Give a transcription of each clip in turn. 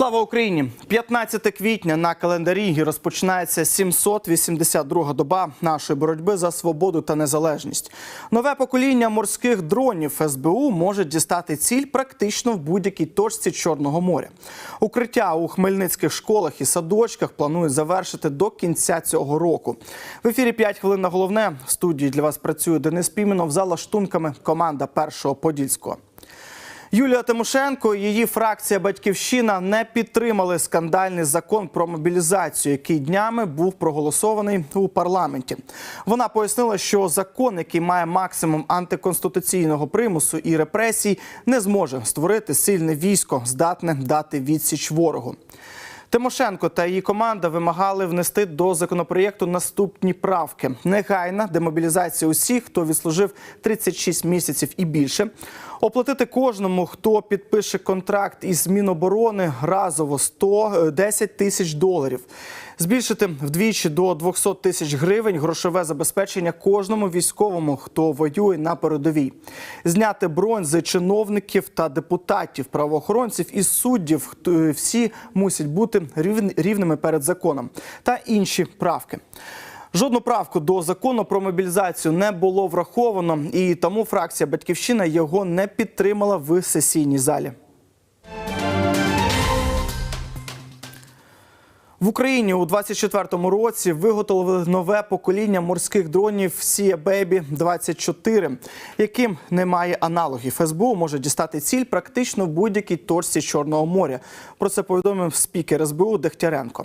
Слава Україні! 15 квітня на календарі розпочинається 782 доба нашої боротьби за свободу та незалежність. Нове покоління морських дронів СБУ може дістати ціль практично в будь-якій точці Чорного моря. Укриття у хмельницьких школах і садочках планують завершити до кінця цього року. В ефірі 5 хвилин на головне. В студії для вас працює Денис Піменов за лаштунками команда першого подільського. Юлія Тимошенко і її фракція Батьківщина не підтримали скандальний закон про мобілізацію, який днями був проголосований у парламенті. Вона пояснила, що закон, який має максимум антиконституційного примусу і репресій, не зможе створити сильне військо, здатне дати відсіч ворогу. Тимошенко та її команда вимагали внести до законопроєкту наступні правки: негайна демобілізація усіх, хто відслужив 36 місяців і більше. Оплатити кожному, хто підпише контракт із Міноборони разово 110 тисяч доларів. Збільшити вдвічі до 200 тисяч гривень грошове забезпечення кожному військовому, хто воює на передовій. Зняти бронь з чиновників та депутатів, правоохоронців і суддів. Хто- Всі мусять бути рівн- рівними перед законом та інші правки. Жодну правку до закону про мобілізацію не було враховано, і тому фракція Батьківщина його не підтримала в сесійній залі. В Україні у 24-му році виготовили нове покоління морських дронів Sea Baby 24, яким немає аналогів. СБУ може дістати ціль практично в будь-якій точці Чорного моря. Про це повідомив спікер СБУ Дегтяренко.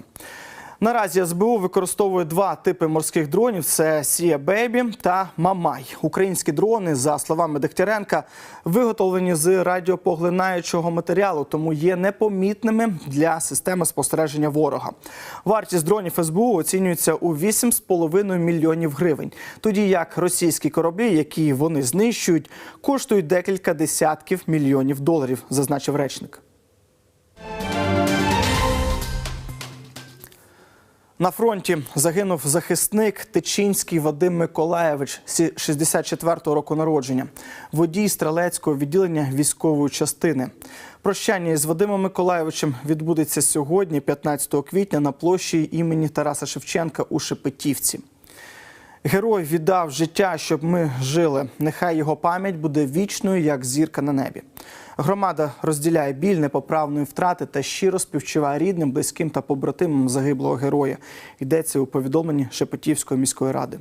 Наразі СБУ використовує два типи морських дронів: це Сія Бейбі та Мамай. Українські дрони, за словами Дегтяренка, виготовлені з радіопоглинаючого матеріалу, тому є непомітними для системи спостереження ворога. Вартість дронів СБУ оцінюється у 8,5 мільйонів гривень. Тоді як російські кораблі, які вони знищують, коштують декілька десятків мільйонів доларів, зазначив речник. На фронті загинув захисник Тичинський Вадим Миколаєвич, сі- 64-го року народження, водій стрілецького відділення військової частини. Прощання із Вадимом Миколаєвичем відбудеться сьогодні, 15 квітня, на площі імені Тараса Шевченка у Шепетівці. Герой віддав життя, щоб ми жили. Нехай його пам'ять буде вічною, як зірка на небі. Громада розділяє біль непоправної втрати та щиро співчуває рідним, близьким та побратимам загиблого героя. Йдеться у повідомленні Шепетівської міської ради.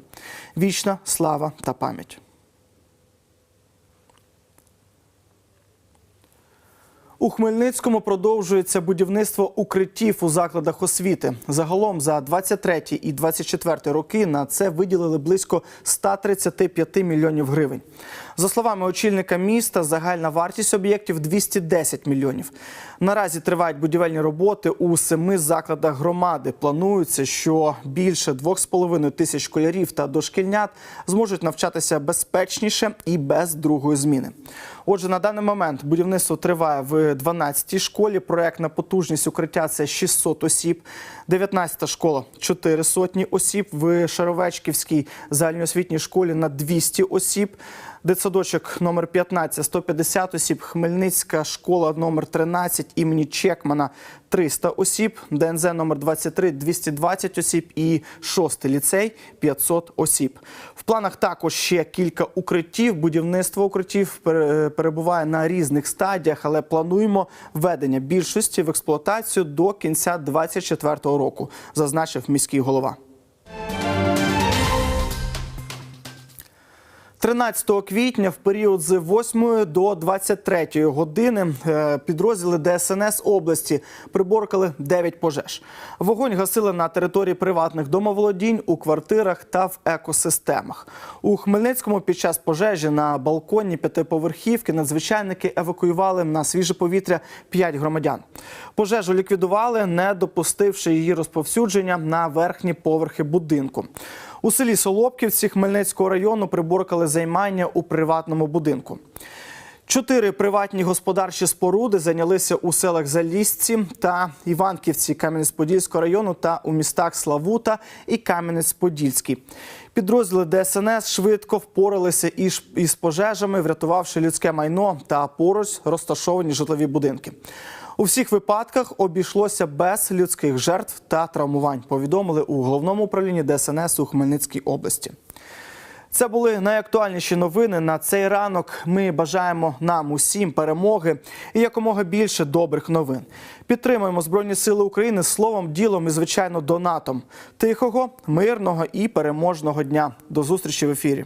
Вічна слава та пам'ять. У Хмельницькому продовжується будівництво укриттів у закладах освіти. Загалом за 23 і 24 роки на це виділили близько 135 мільйонів гривень. За словами очільника міста, загальна вартість об'єктів 210 мільйонів. Наразі тривають будівельні роботи у семи закладах громади. Планується, що більше 2,5 тисяч школярів та дошкільнят зможуть навчатися безпечніше і без другої зміни. Отже, на даний момент будівництво триває в 12-й школі. Проектна потужність укриття це 600 осіб. 19-та школа 4 сотні осіб. В Шаровечківській загальноосвітній школі на 200 осіб. Дитсадочок номер 15 – 150 осіб. Хмельницька школа номер 13 імені Чекмана 300 осіб. ДНЗ номер 23 – 220 осіб. І 6 ліцей – 500 осіб. В планах також ще кілька укриттів. Будівництво укриттів пере- перебуває на різних стадіях, але плануємо введення більшості в експлуатацію до кінця 2024 року, зазначив міський голова. 13 квітня в період з 8 до 23 години е, підрозділи ДСНС області приборкали 9 пожеж. Вогонь гасили на території приватних домоволодінь, у квартирах та в екосистемах. У Хмельницькому під час пожежі на балконі п'ятиповерхівки надзвичайники евакуювали на свіже повітря 5 громадян. Пожежу ліквідували, не допустивши її розповсюдження на верхні поверхи будинку. У селі Солопківці Хмельницького району приборкали займання у приватному будинку. Чотири приватні господарчі споруди зайнялися у селах Залісці та Іванківці Кам'янець-Подільського району та у містах Славута і Кам'янець-Подільський. Підрозділи ДСНС швидко впоралися із пожежами, врятувавши людське майно та поруч розташовані житлові будинки. У всіх випадках обійшлося без людських жертв та травмувань. Повідомили у головному управлінні ДСНС у Хмельницькій області. Це були найактуальніші новини на цей ранок. Ми бажаємо нам усім перемоги і якомога більше добрих новин. Підтримуємо Збройні Сили України словом, ділом і звичайно донатом. Тихого, мирного і переможного дня. До зустрічі в ефірі.